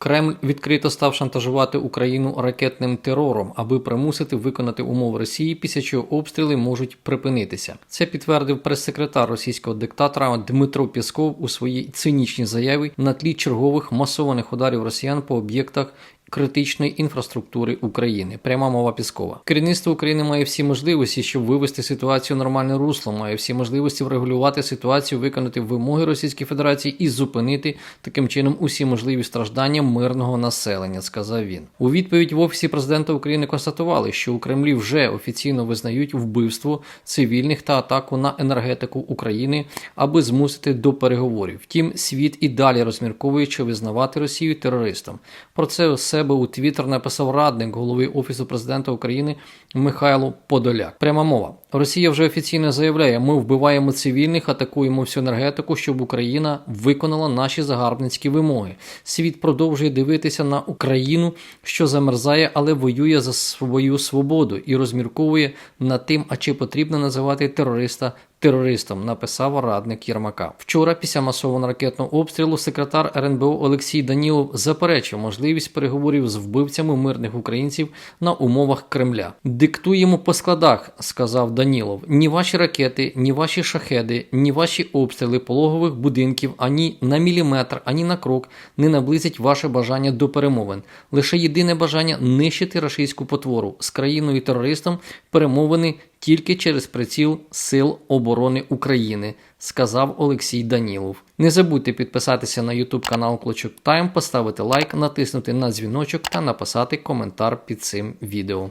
Кремль відкрито став шантажувати Україну ракетним терором, аби примусити виконати умови Росії, після чого обстріли можуть припинитися. Це підтвердив прес-секретар російського диктатора Дмитро Пєсков у своїй цинічній заяві на тлі чергових масованих ударів росіян по об'єктах критичної інфраструктури України. Пряма мова Піскова. Керівництво України має всі можливості, щоб вивести ситуацію в нормальне русло, має всі можливості врегулювати ситуацію, виконати вимоги Російської Федерації і зупинити таким чином усі можливі страждання мирного населення, сказав він. У відповідь в офісі президента України констатували, що у Кремлі вже офіційно визнають вбивство цивільних та атаку на енергетику України, аби змусити до переговорів. Втім, світ і далі розмірковує, чи визнавати Росію терористом. Про це у себе у Твіттер написав радник голови Офісу президента України Михайло Подоляк. Пряма мова. Росія вже офіційно заявляє: ми вбиваємо цивільних, атакуємо всю енергетику, щоб Україна виконала наші загарбницькі вимоги. Світ продовжує дивитися на Україну, що замерзає, але воює за свою свободу і розмірковує над тим, а чи потрібно називати терориста терористом, написав радник Єрмака. Вчора, після масованого ракетного обстрілу, секретар РНБО Олексій Данілов заперечив можливість переговорів з вбивцями мирних українців на умовах Кремля. Диктуємо по складах, сказав Данілов. Ні ваші ракети, ні ваші шахеди, ні ваші обстріли пологових будинків ані на міліметр, ані на крок не наблизять ваше бажання до перемовин. Лише єдине бажання нищити рашистську потвору з країною терористом перемовини тільки через приціл Сил оборони України, сказав Олексій Данілов. Не забудьте підписатися на YouTube канал Клочок Тайм, поставити лайк, натиснути на дзвіночок та написати коментар під цим відео.